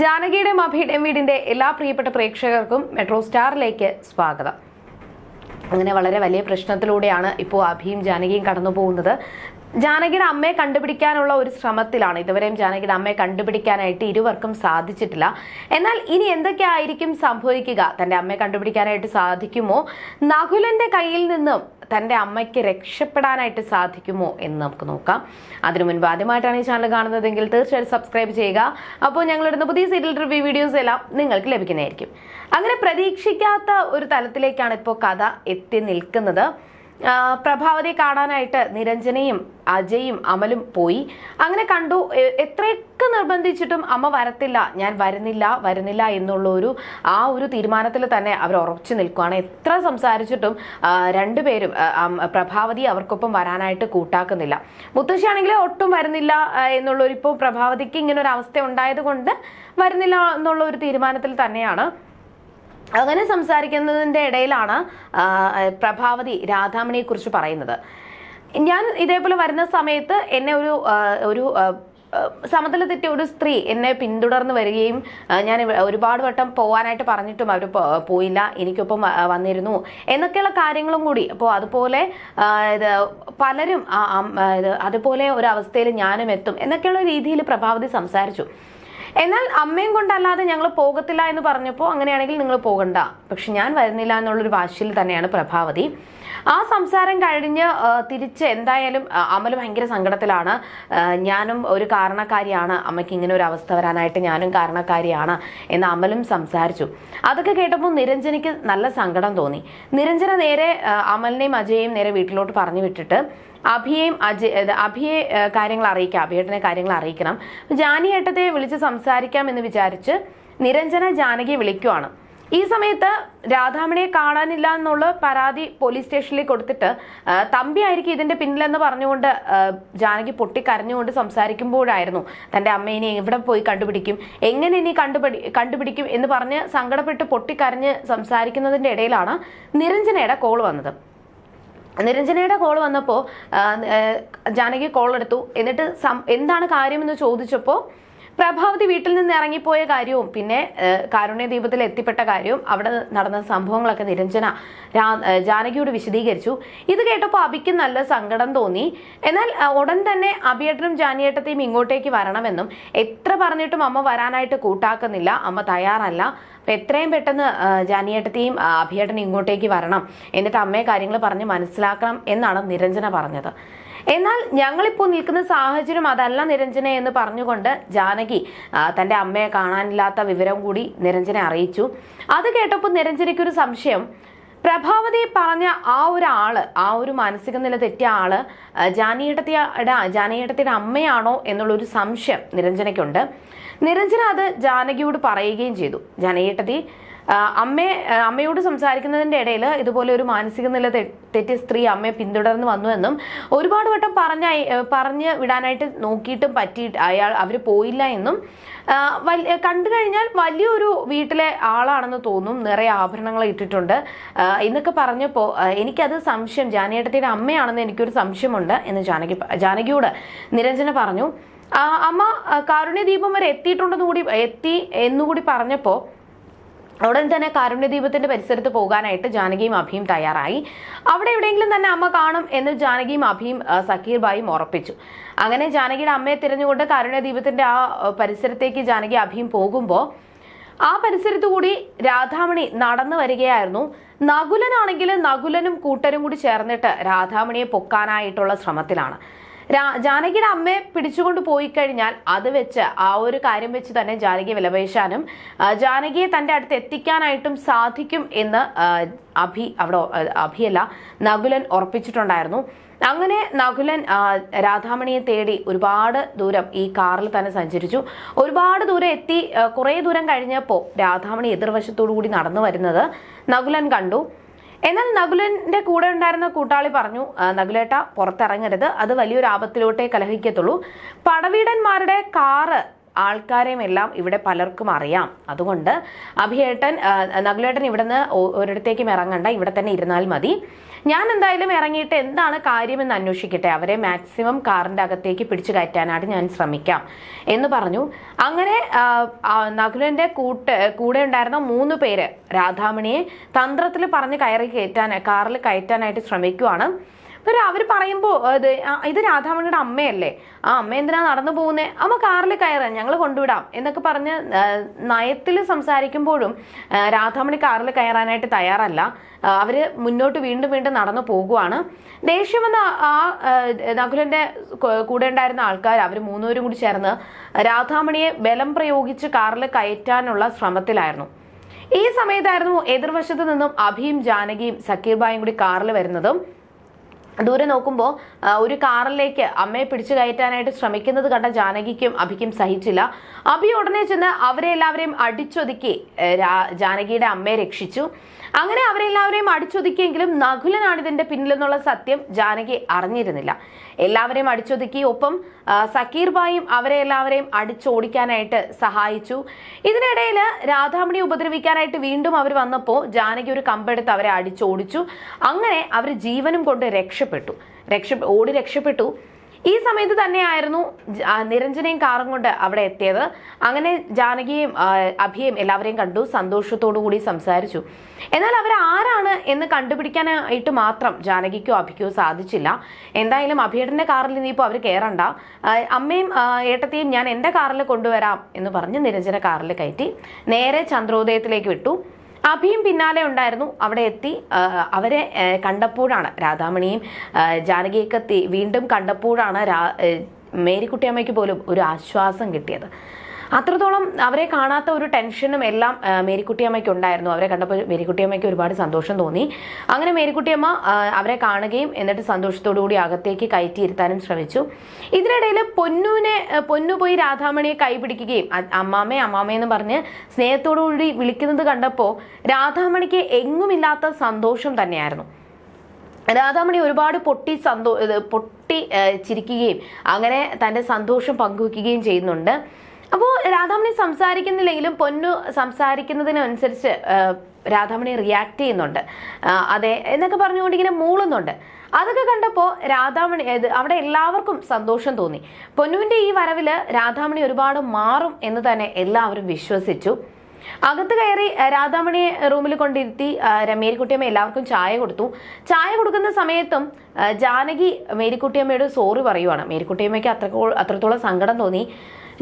ജാനകിയുടെ മഭിയുടെ വീടിന്റെ എല്ലാ പ്രിയപ്പെട്ട പ്രേക്ഷകർക്കും മെട്രോ സ്റ്റാറിലേക്ക് സ്വാഗതം. അങ്ങനെ വളരെ വലിയ പ്രശ്നത്തിലൂടെയാണ് ഇപ്പോൾ അഭിയും ജാനകിയും കടന്നു പോകുന്നത് ജാനകിയുടെ അമ്മയെ കണ്ടുപിടിക്കാനുള്ള ഒരു ശ്രമത്തിലാണ്. ഇതുവരെയും ജാനകിയുടെ അമ്മയെ കണ്ടുപിടിക്കാനായിട്ട് ഇരുവർക്കും സാധിച്ചിട്ടില്ല. എന്നാൽ ഇനി എന്തൊക്കെയായിരിക്കും സംഭവിക്കുക? തന്റെ അമ്മയെ കണ്ടുപിടിക്കാനായിട്ട് സാധിക്കുമോ? നകുലന്റെ കയ്യിൽ നിന്നും തന്റെ അമ്മയ്ക്ക് രക്ഷപ്പെടാനായിട്ട് സാധിക്കുമോ എന്ന് നമുക്ക് നോക്കാം. അതിനു മുൻപ് ആദ്യമായിട്ടാണ് ഈ ചാനൽ കാണുന്നതെങ്കിൽ തീർച്ചയായും സബ്സ്ക്രൈബ് ചെയ്യുക. അപ്പോൾ ഞങ്ങളിടുന്ന പുതിയ സീരിയൽ റിവ്യൂ വീഡിയോസ് എല്ലാം നിങ്ങൾക്ക് ലഭിക്കുന്നതായിരിക്കും. അങ്ങനെ പ്രതീക്ഷിക്കാത്ത ഒരു തലത്തിലേക്കാണ് ഇപ്പോൾ കഥ എത്തി നിൽക്കുന്നത്. ആ, പ്രഭാവതിയെ കാണാനായിട്ട് നിരഞ്ജനയും അജയും അമലും പോയി. അങ്ങനെ കണ്ടു എത്രയൊക്കെ നിർബന്ധിച്ചിട്ടും അമ്മ വരത്തില്ല ഞാൻ വരുന്നില്ല വരുന്നില്ല എന്നുള്ള ഒരു ആ ഒരു തീരുമാനത്തിൽ തന്നെ അവർ ഉറച്ചു നിൽക്കുകയാണ് എത്ര സംസാരിച്ചിട്ടും രണ്ടുപേരും പ്രഭാവതി അവർക്കൊപ്പം വരാനായിട്ട് കൂട്ടാക്കുന്നില്ല. മുത്തശ്ശിയാണെങ്കിൽ ഒട്ടും വരുന്നില്ല എന്നുള്ളൊരു ഇപ്പോൾ പ്രഭാവതിക്ക് ഇങ്ങനെ ഒരു അവസ്ഥ ഉണ്ടായത് കൊണ്ട് വരുന്നില്ല എന്നുള്ള ഒരു തീരുമാനത്തിൽ തന്നെയാണ്. അങ്ങനെ സംസാരിക്കുന്നതിന്റെ ഇടയിലാണ് പ്രഭാവതി രാധാമണിയെ കുറിച്ച് പറയുന്നത്. ഞാൻ ഇതേപോലെ വരുന്ന സമയത്ത് എന്നെ ഒരു ഒരു സമതല തെറ്റിയ ഒരു സ്ത്രീ എന്നെ പിന്തുടർന്ന് വരികയും ഞാൻ ഒരുപാട് വട്ടം പോകാനായിട്ട് പറഞ്ഞിട്ടും അവർ പോയില്ല എനിക്കൊപ്പം വന്നിരുന്നു എന്നൊക്കെയുള്ള കാര്യങ്ങളും കൂടി. അപ്പോൾ അതുപോലെ ഇത് പലരും അതുപോലെ ഒരു അവസ്ഥയിൽ ഞാനും എത്തും എന്നൊക്കെയുള്ള രീതിയിൽ പ്രഭാവതി സംസാരിച്ചു. എന്നാൽ അമ്മയും കൊണ്ടല്ലാതെ ഞങ്ങൾ പോകത്തില്ല എന്ന് പറഞ്ഞപ്പോൾ അങ്ങനെയാണെങ്കിൽ നിങ്ങൾ പോകണ്ട. പക്ഷെ ഞാൻ വരുന്നില്ല എന്നുള്ളൊരു വാശിയിൽ തന്നെയാണ് പ്രഭാവതി. ആ സംസാരം കഴിഞ്ഞ് തിരിച്ച് എന്തായാലും അമൽ ഭയങ്കര സങ്കടത്തിലാണ്. ഞാനും ഒരു കാരണക്കാരിയാണ്. അമ്മയ്ക്ക് ഇങ്ങനെ ഒരു അവസ്ഥ വരാനായിട്ട് ഞാനും കാരണക്കാരിയാണ് എന്ന് അമലും സംസാരിച്ചു. അതൊക്കെ കേട്ടപ്പോൾ നിരഞ്ജനയ്ക്ക് നല്ല സങ്കടം തോന്നി. നിരഞ്ജന നേരെ അമലിനെയും അജയെയും നേരെ വീട്ടിലോട്ട് പറഞ്ഞു വിട്ടിട്ട് അഭിയെയും അജയ് അഭിയെ കാര്യങ്ങൾ അറിയിക്കാം അഭിയേട്ടനെ കാര്യങ്ങൾ അറിയിക്കണം. ജാനിയേട്ടത്തെ വിളിച്ച് സംസാരിക്കാം എന്ന് വിചാരിച്ച് നിരഞ്ജന ജാനകിയെ വിളിക്കുവാണ്. ഈ സമയത്ത് രാധാമണിയെ കാണാനില്ല എന്നുള്ള പരാതി പോലീസ് സ്റ്റേഷനിലേക്ക് കൊടുത്തിട്ട് തമ്പി ആയിരിക്കും ഇതിന്റെ പിന്നിലെന്ന് പറഞ്ഞുകൊണ്ട് ജാനകി പൊട്ടിക്കരഞ്ഞുകൊണ്ട് സംസാരിക്കുമ്പോഴായിരുന്നു. തന്റെ അമ്മേനെ എവിടെ പോയി കണ്ടുപിടിക്കും? എങ്ങനെ ഇനി കണ്ടുപിടി കണ്ടുപിടിക്കും എന്ന് പറഞ്ഞ് സങ്കടപ്പെട്ട് പൊട്ടിക്കരഞ്ഞ് സംസാരിക്കുന്നതിന്റെ ഇടയിലാണ് നിരഞ്ജനയുടെ കോൾ വന്നത്. നിരഞ്ജനയുടെ കോൾ വന്നപ്പോൾ ജാനകി കോൾ എടുത്തു. എന്നിട്ട് എന്താണ് കാര്യമെന്ന് ചോദിച്ചപ്പോൾ പ്രഭാവതി വീട്ടിൽ നിന്ന് ഇറങ്ങിപ്പോയ കാര്യവും പിന്നെ കാരുണ്യ ദീപത്തിൽ എത്തിപ്പെട്ട കാര്യവും അവിടെ നടന്ന സംഭവങ്ങളൊക്കെ നിരഞ്ജന ജാനകിയോട് വിശദീകരിച്ചു. ഇത് കേട്ടപ്പോൾ അബിക്ക് നല്ല സങ്കടം തോന്നി. എന്നാൽ ഉടൻ തന്നെ അഭിയേട്ടനും ജാനിയേട്ടത്തെയും ഇങ്ങോട്ടേക്ക് വരണമെന്നും എത്ര പറഞ്ഞിട്ടും അമ്മ വരാനായിട്ട് കൂട്ടാക്കുന്നില്ല അമ്മ തയ്യാറല്ല. അപ്പം എത്രയും പെട്ടെന്ന് ജാനിയേട്ടത്തെയും അഭിയേട്ടനും ഇങ്ങോട്ടേക്ക് വരണം. എന്നിട്ട് അമ്മയെ കാര്യങ്ങൾ പറഞ്ഞ് മനസ്സിലാക്കണം എന്നാണ് നിരഞ്ജന പറഞ്ഞത്. എന്നാൽ ഞങ്ങളിപ്പോൾ നിൽക്കുന്ന സാഹചര്യം അതല്ല നിരഞ്ജന എന്ന് പറഞ്ഞുകൊണ്ട് ജാനകി തന്റെ അമ്മയെ കാണാനില്ലാത്ത വിവരം കൂടി നിരഞ്ജനെ അറിയിച്ചു. അത് കേട്ടപ്പോൾ നിരഞ്ജനയ്ക്കൊരു സംശയം. പ്രഭാവതി പറഞ്ഞ ആ ഒരാൾ ആ ഒരു മാനസിക നില തെറ്റിയ ആൾ ജാനിയേട്ടത്തിയുടെ ജാനിയേട്ടത്തിയുടെ അമ്മയാണോ എന്നുള്ളൊരു സംശയം നിരഞ്ജനയ്ക്കുണ്ട്. നിരഞ്ജന അത് ജാനകിയോട് പറയുകയും ചെയ്തു. ജാനകിയേട്ടത്തി ആ, അമ്മയെ അമ്മയോട് സംസാരിക്കുന്നതിന്റെ ഇടയിൽ ഇതുപോലെ ഒരു മാനസിക നില തെറ്റി സ്ത്രീ അമ്മയെ പിന്തുടർന്ന് വന്നുവെന്നും ഒരുപാട് വട്ടം പറഞ്ഞ പറഞ്ഞ് വിടാനായിട്ട് നോക്കിയിട്ടും പറ്റി അയാൾ അവർ പോയില്ല എന്നും കണ്ടു കഴിഞ്ഞാൽ വലിയൊരു വീട്ടിലെ ആളാണെന്ന് തോന്നും നിറയെ ആഭരണങ്ങൾ ഇട്ടിട്ടുണ്ട്. എന്നൊക്കെ പറഞ്ഞപ്പോൾ എനിക്കത് സംശയം ജാനേട്ടത്തിയുടെ അമ്മയാണെന്ന് എനിക്കൊരു സംശയമുണ്ട് എന്ന് ജാനകി ജാനകിയോട് നിരഞ്ജന പറഞ്ഞു. അമ്മ കാരുണ്യദീപം വരെ എത്തിയിട്ടുണ്ടെന്ന് കൂടി എത്തി എന്നുകൂടി പറഞ്ഞപ്പോൾ ഉടൻ തന്നെ കാരുണ്യദീപത്തിന്റെ പരിസരത്ത് പോകാനായിട്ട് ജാനകിയും അഭിയും തയ്യാറായി. അവിടെ എവിടെയെങ്കിലും തന്നെ അമ്മ കാണും എന്ന് ജാനകിയും അഭിയും സക്കീർ ബായും ഉറപ്പിച്ചു. അങ്ങനെ ജാനകിയുടെ അമ്മയെ തിരഞ്ഞുകൊണ്ട് കാരുണ്യദീപത്തിന്റെ ആ പരിസരത്തേക്ക് ജാനകി അഭിയും പോകുമ്പോൾ ആ പരിസരത്തു കൂടി രാധാമണി നടന്നു വരികയായിരുന്നു. നകുലനാണെങ്കിൽ നകുലനും കൂട്ടരും കൂടി ചേർന്നിട്ട് രാധാമണിയെ പൊക്കാനായിട്ടുള്ള ശ്രമത്തിലാണ്. ജാനകിയുടെ അമ്മയെ പിടിച്ചുകൊണ്ട് പോയി കഴിഞ്ഞാൽ അത് വെച്ച് ആ ഒരു കാര്യം വെച്ച് തന്നെ ജാനകി വിലപേശാനും ജാനകിയെ തന്റെ അടുത്ത് എത്തിക്കാനായിട്ടും സാധിക്കും എന്ന് അഭി അവിടെ അഭിയല്ല നകുലൻ ഉറപ്പിച്ചിട്ടുണ്ടായിരുന്നു. അങ്ങനെ നകുലൻ രാധാമണിയെ തേടി ഒരുപാട് ദൂരം ഈ കാറിൽ തന്നെ സഞ്ചരിച്ചു. ഒരുപാട് ദൂരം എത്തി കുറേ ദൂരം കഴിഞ്ഞപ്പോൾ രാധാമണി എതിർവശത്തോടു കൂടി നടന്നു വരുന്നത് നകുലൻ കണ്ടു. എന്നാൽ നകുലന്റെ കൂടെ ഉണ്ടായിരുന്ന കൂട്ടാളി പറഞ്ഞു "ആ, നകുലേട്ട പുറത്തിറങ്ങരുത്. അത് വലിയൊരു ആപത്തിലോട്ടേ കലഹിക്കത്തുള്ളൂ. പടവീടന്മാരുടെ കാറ് ആൾക്കാരെയും എല്ലാം ഇവിടെ പലർക്കും അറിയാം. അതുകൊണ്ട് അഭിയേട്ടൻ നകുലേട്ടൻ ഇവിടുന്ന് ഒരിടത്തേക്കും ഇറങ്ങണ്ട. ഇവിടെ തന്നെ ഇരുന്നാൽ മതി. ഞാൻ എന്തായാലും ഇറങ്ങിയിട്ട് എന്താണ് കാര്യമെന്ന് അന്വേഷിക്കട്ടെ. അവരെ മാക്സിമം കാറിന്റെ അകത്തേക്ക് പിടിച്ചു കയറ്റാനായിട്ട് ഞാൻ ശ്രമിക്കാം എന്ന് പറഞ്ഞു. അങ്ങനെ നകുലന്റെ കൂട്ട് കൂടെ ഉണ്ടായിരുന്ന മൂന്ന് പേര് രാധാമണിയെ തന്ത്രത്തിൽ പറഞ്ഞ് കയറി കയറ്റാൻ കാറിൽ കയറ്റാനായിട്ട് ശ്രമിക്കുവാണ്. ഇപ്പൊ അവർ പറയുമ്പോൾ ഇത് ഇത് രാധാമണിയുടെ അമ്മയല്ലേ? ആ അമ്മ എന്തിനാ നടന്നു പോകുന്നേ? അമ്മ കാറിൽ കയറാം ഞങ്ങൾ കൊണ്ടുവിടാം എന്നൊക്കെ പറഞ്ഞ് നയത്തിൽ സംസാരിക്കുമ്പോഴും രാധാമണി കാറിൽ കയറാനായിട്ട് തയ്യാറല്ല. അവർ മുന്നോട്ട് വീണ്ടും വീണ്ടും നടന്നു പോകുവാണ്. ദേഷ്യം വന്ന ആ നകുലന്റെ കൂടെ ഉണ്ടായിരുന്ന ആൾക്കാർ അവർ മൂന്നുപേരും കൂടി ചേർന്ന് രാധാമണിയെ ബലം പ്രയോഗിച്ച് കാറിൽ കയറ്റാനുള്ള ശ്രമത്തിലായിരുന്നു. ഈ സമയത്തായിരുന്നു എതിർവശത്ത് നിന്നും അഭിയും ജാനകിയും സക്കീർബായും കൂടി കാറിൽ വരുന്നതും. ദൂരെ നോക്കുമ്പോൾ ഒരു കാറിലേക്ക് അമ്മയെ പിടിച്ചു കയറ്റാനായിട്ട് ശ്രമിക്കുന്നത് കണ്ട ജാനകിക്കും അഭിക്കും സഹിച്ചില്ല. അഭി ഉടനെ ചെന്ന് അവരെ എല്ലാവരെയും അടിച്ചൊതുക്കി ജാനകിയുടെ അമ്മയെ രക്ഷിച്ചു. അങ്ങനെ അവരെല്ലാവരെയും അടിച്ചൊതുക്കിയെങ്കിലും നകുലനാണ് ഇതിന്റെ പിന്നിലെന്നുള്ള സത്യം ജാനകി അറിഞ്ഞിരുന്നില്ല. എല്ലാവരെയും അടിച്ചൊതുക്കി ഒപ്പം സക്കീർ ബായും അവരെ എല്ലാവരെയും അടിച്ചോടിക്കാനായിട്ട് സഹായിച്ചു. ഇതിനിടയിൽ രാധാമണി ഉപദ്രവിക്കാനായിട്ട് വീണ്ടും അവർ വന്നപ്പോൾ ജാനകി ഒരു കമ്പെടുത്ത് അവരെ അടിച്ചോടിച്ചു. അങ്ങനെ അവർ ജീവനും കൊണ്ട് രക്ഷപ്പെട്ടു. രക്ഷ ഓടി രക്ഷപ്പെട്ടു. ഈ സമയത്ത് തന്നെയായിരുന്നു നിരഞ്ജനയും കാറും കൊണ്ട് അവിടെ എത്തിയത്. അങ്ങനെ ജാനകിയും അഭിയും എല്ലാവരെയും കണ്ടു സന്തോഷത്തോടു കൂടി സംസാരിച്ചു. എന്നാൽ അവർ ആരാണ് എന്ന് കണ്ടുപിടിക്കാനായിട്ട് മാത്രം ജാനകിക്കോ അഭിക്കോ സാധിച്ചില്ല. എന്തായാലും അഭിയേട്ടന്റെ കാറിൽ ഇനിയിപ്പോൾ അവർ കയറണ്ട അമ്മയും ഏട്ടത്തെയും ഞാൻ എന്റെ കാറിൽ കൊണ്ടുവരാം എന്ന് പറഞ്ഞ് നിരഞ്ജന കാറിൽ കയറ്റി നേരെ ചന്ദ്രോദയത്തിലേക്ക് വിട്ടു. അഭിയും പിന്നാലെ ഉണ്ടായിരുന്നു. അവിടെ എത്തി അവരെ കണ്ടപ്പോഴാണ് രാധാമണിയും ജാനകിയൊക്കെ വീണ്ടും കണ്ടപ്പോഴാണ് മേരിക്കുട്ടിയമ്മയ്ക്ക് പോലും ഒരു ആശ്വാസം കിട്ടിയത്. അത്രത്തോളം അവരെ കാണാത്ത ഒരു ടെൻഷനും എല്ലാം മേരിക്കുട്ടി മേരിക്കുട്ടിയമ്മയ്ക്ക് ഉണ്ടായിരുന്നു. അവരെ കണ്ടപ്പോൾ മേരിക്കുട്ടിയമ്മയ്ക്ക് ഒരുപാട് സന്തോഷം തോന്നി. അങ്ങനെ മേരിക്കുട്ടിയമ്മ അവരെ കാണുകയും എന്നിട്ട് സന്തോഷത്തോടു കൂടി അകത്തേക്ക് കയറ്റിയിരുത്താനും ശ്രമിച്ചു. ഇതിനിടയിൽ പൊന്നുവിനെ പൊന്നു പോയി രാധാമണിയെ കൈപിടിക്കുകയും അമ്മാമേ എന്ന് പറഞ്ഞ് സ്നേഹത്തോടു കൂടി വിളിക്കുന്നത് കണ്ടപ്പോൾ രാധാമണിക്ക് എങ്ങുമില്ലാത്ത സന്തോഷം തന്നെയായിരുന്നു. രാധാമണി ഒരുപാട് പൊട്ടി സന്തോ പൊട്ടി ചിരിക്കുകയും അങ്ങനെ തന്റെ സന്തോഷം പങ്കുവയ്ക്കുകയും ചെയ്യുന്നുണ്ട്. അപ്പോൾ രാധാമണി സംസാരിക്കുന്നില്ലെങ്കിലും പൊന്നു സംസാരിക്കുന്നതിനനുസരിച്ച് രാധാമണി റിയാക്ട് ചെയ്യുന്നുണ്ട്. അതെ എന്നൊക്കെ പറഞ്ഞുകൊണ്ട് ഇങ്ങനെ മൂളുന്നുണ്ട്. അതൊക്കെ കണ്ടപ്പോൾ രാധാമണി അവിടെ എല്ലാവർക്കും സന്തോഷം തോന്നി. പൊന്നുവിന്റെ ഈ വരവിൽ രാധാമണി ഒരുപാട് മാറും എന്ന് തന്നെ എല്ലാവരും വിശ്വസിച്ചു. അകത്ത് കയറി രാധാമണിയെ റൂമിൽ കൊണ്ടിരുത്തി മേരിക്കുട്ടിയമ്മ എല്ലാവർക്കും ചായ കൊടുത്തു. ചായ കൊടുക്കുന്ന സമയത്തും ജാനകി മേരിക്കുട്ടിയമ്മയോട് സോറി പറയുവാണ്. മേരിക്കുട്ടിയമ്മയ്ക്ക് അത്ര അത്രത്തോളം സങ്കടം തോന്നി.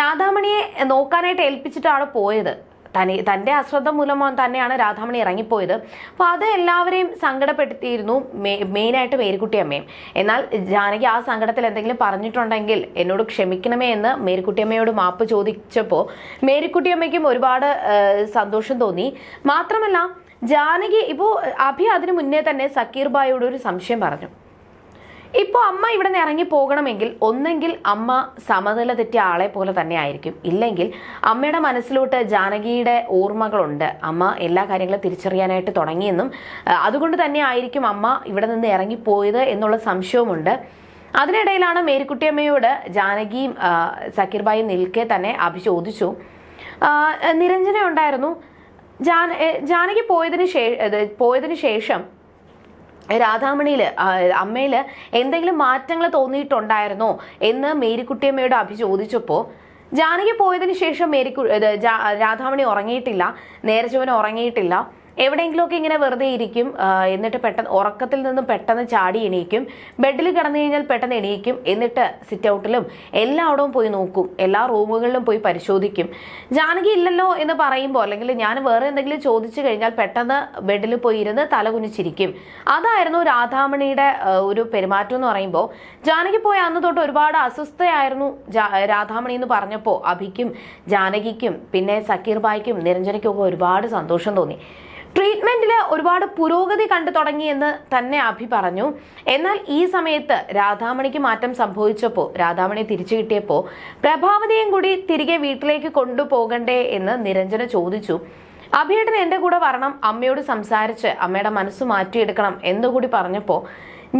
രാധാമണിയെ നോക്കാനായിട്ട് ഏൽപ്പിച്ചിട്ടാണ് പോയത്. തനി തന്റെ അശ്രദ്ധ മൂലം തന്നെയാണ് രാധാമണി ഇറങ്ങിപ്പോയത്. അപ്പോൾ അത് എല്ലാവരെയും സങ്കടപ്പെടുത്തിയിരുന്നു മെയിനായിട്ട് മേരിക്കുട്ടിയമ്മയും എന്നാൽ ജാനകി ആ സങ്കടത്തിൽ എന്തെങ്കിലും പറഞ്ഞിട്ടുണ്ടെങ്കിൽ എന്നോട് ക്ഷമിക്കണമേ എന്ന് മേരിക്കുട്ടിയമ്മയോട് മാപ്പ് ചോദിച്ചപ്പോൾ മേരിക്കുട്ടിയമ്മയ്ക്കും ഒരുപാട് സന്തോഷം തോന്നി. മാത്രമല്ല ജാനകി ഇപ്പോൾ അഭി അതിനു മുന്നേ തന്നെ സക്കീർ ബായോട് ഒരു സംശയം പറഞ്ഞു. ഇപ്പോൾ അമ്മ ഇവിടെ നിന്ന് ഇറങ്ങി പോകണമെങ്കിൽ ഒന്നെങ്കിൽ അമ്മ സമനില തെറ്റിയ ആളെ പോലെ തന്നെ ആയിരിക്കും. ഇല്ലെങ്കിൽ അമ്മയുടെ മനസ്സിലോട്ട് ജാനകിയുടെ ഓർമ്മകളുണ്ട്. അമ്മ എല്ലാ കാര്യങ്ങളും തിരിച്ചറിയാനായിട്ട് തുടങ്ങിയെന്നും അതുകൊണ്ട് തന്നെ ആയിരിക്കും അമ്മ ഇവിടെ നിന്ന് ഇറങ്ങിപ്പോയത് എന്നുള്ള സംശയവുമുണ്ട്. അതിനിടയിലാണ് മേരിക്കുട്ടിയമ്മയോട് ജാനകിയും സക്കീർബായും സക്കീർ ബായും നിൽക്കെ തന്നെ അഭി ചോദിച്ചു നിരഞ്ജന ഉണ്ടായിരുന്നു ജാന ജാനകി പോയതിന് ശേ പോയതിന് ശേഷം രാധാമണിയിൽ അമ്മയിൽ എന്തെങ്കിലും മാറ്റങ്ങൾ തോന്നിയിട്ടുണ്ടായിരുന്നോ എന്ന് മേരിക്കുട്ടിയമ്മയോട് അഭി ചോദിച്ചപ്പോൾ ജാനകി പോയതിന് ശേഷം മേരിക്കു രാധാമണി ഉറങ്ങിയിട്ടില്ല നേരച്ചവൻ ഉറങ്ങിയിട്ടില്ല എവിടെയെങ്കിലുമൊക്കെ ഇങ്ങനെ വെറുതെ ഇരിക്കും എന്നിട്ട് പെട്ടെന്ന് ഉറക്കത്തിൽ നിന്നും പെട്ടെന്ന് ചാടി എണീക്കും ബെഡിൽ കിടന്നു കഴിഞ്ഞാൽ പെട്ടെന്ന് എണീക്കും എന്നിട്ട് സിറ്റ് ഔട്ടിലും എല്ലായിടവും പോയി നോക്കും എല്ലാ റൂമുകളിലും പോയി പരിശോധിക്കും. ജാനകി ഇല്ലല്ലോ എന്ന് പറയുമ്പോൾ അല്ലെങ്കിൽ ഞാൻ വേറെ എന്തെങ്കിലും ചോദിച്ചു കഴിഞ്ഞാൽ പെട്ടെന്ന് ബെഡിൽ പോയി ഇരുന്ന് തല കുനിച്ചിരിക്കും. അതായിരുന്നു രാധാമണിയുടെ ഒരു പെരുമാറ്റം എന്ന് പറയുമ്പോൾ ജാനകി പോയ അന്ന് തൊട്ട് ഒരുപാട് അസ്വസ്ഥയായിരുന്നു രാധാമണി എന്ന് പറഞ്ഞപ്പോൾ അഭിക്കും ജാനകിക്കും പിന്നെ സക്കീർ ബായ്ക്കും നിരഞ്ജനയ്ക്കും ഒക്കെ ഒരുപാട് സന്തോഷം തോന്നി. ട്രീറ്റ്മെന്റിൽ ഒരുപാട് പുരോഗതി കണ്ടു തുടങ്ങിയെന്ന് തന്നെ അഭി പറഞ്ഞു. എന്നാൽ ഈ സമയത്ത് രാധാമണിക്ക് മാറ്റം സംഭവിച്ചപ്പോൾ രാധാമണി തിരിച്ചു കിട്ടിയപ്പോൾ പ്രഭാവതിയും കൂടി തിരികെ വീട്ടിലേക്ക് കൊണ്ടുപോകണ്ടേ എന്ന് നിരഞ്ജന ചോദിച്ചു. അഭിയേട്ടൻ എന്റെ കൂടെ വരണം അമ്മയോട് സംസാരിച്ച് അമ്മയുടെ മനസ്സ് മാറ്റിയെടുക്കണം എന്നുകൂടി പറഞ്ഞപ്പോൾ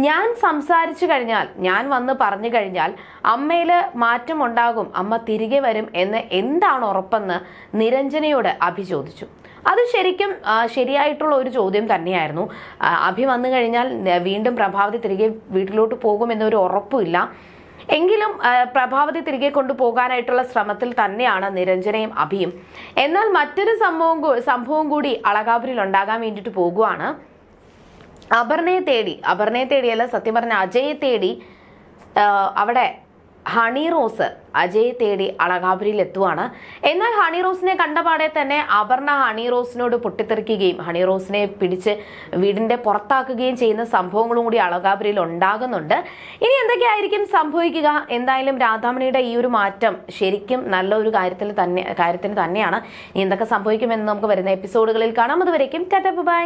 ഞാൻ സംസാരിച്ചു കഴിഞ്ഞാൽ ഞാൻ വന്ന് പറഞ്ഞു കഴിഞ്ഞാൽ അമ്മയിൽ മാറ്റമുണ്ടാകും അമ്മ തിരികെ വരും എന്ന് എന്താണ് ഉറപ്പെന്ന് നിരഞ്ജനയോട് അഭി ചോദിച്ചു. അത് ശരിക്കും ശരിയായിട്ടുള്ള ഒരു ചോദ്യം തന്നെയായിരുന്നു. അഭി വന്നു കഴിഞ്ഞാൽ വീണ്ടും പ്രഭാവതി തിരികെ വീട്ടിലോട്ട് പോകുമെന്നൊരു ഉറപ്പുമില്ല. എങ്കിലും പ്രഭാവതി തിരികെ കൊണ്ടുപോകാനായിട്ടുള്ള ശ്രമത്തിൽ തന്നെയാണ് നിരഞ്ജനയും അഭിയും. എന്നാൽ മറ്റൊരു സംഭവം സംഭവം കൂടി അളകാപുരിൽ ഉണ്ടാകാൻ വേണ്ടിയിട്ട് പോകുവാണ്. അപർണയെ തേടി അപർണയെ തേടിയല്ല സത്യം പറഞ്ഞ അജയെ തേടി അവിടെ ഹണി റോസ് അജയ് തേടി അളകാപുരിയിൽ എത്തുവാണ്. എന്നാൽ ഹണി റോസിനെ കണ്ടപാടെ തന്നെ അപർണ ഹണി റോസിനോട് പൊട്ടിത്തെറിക്കുകയും ഹണി റോസിനെ പിടിച്ച് വീടിന്റെ പുറത്താക്കുകയും ചെയ്യുന്ന സംഭവങ്ങളും കൂടി അളകാപുരിയിൽ ഉണ്ടാകുന്നുണ്ട്. ഇനി എന്തൊക്കെയായിരിക്കും സംഭവിക്കുക? എന്തായാലും രാധാമണിയുടെ ഈ ഒരു മാറ്റം ശരിക്കും നല്ലൊരു കാര്യത്തിൽ തന്നെ കാര്യത്തിന് തന്നെയാണ്. ഇനി എന്തൊക്കെ സംഭവിക്കുമെന്ന് നമുക്ക് വരുന്ന എപ്പിസോഡുകളിൽ കാണാം. അതുവരേക്കും ടാറ്റ ബൈ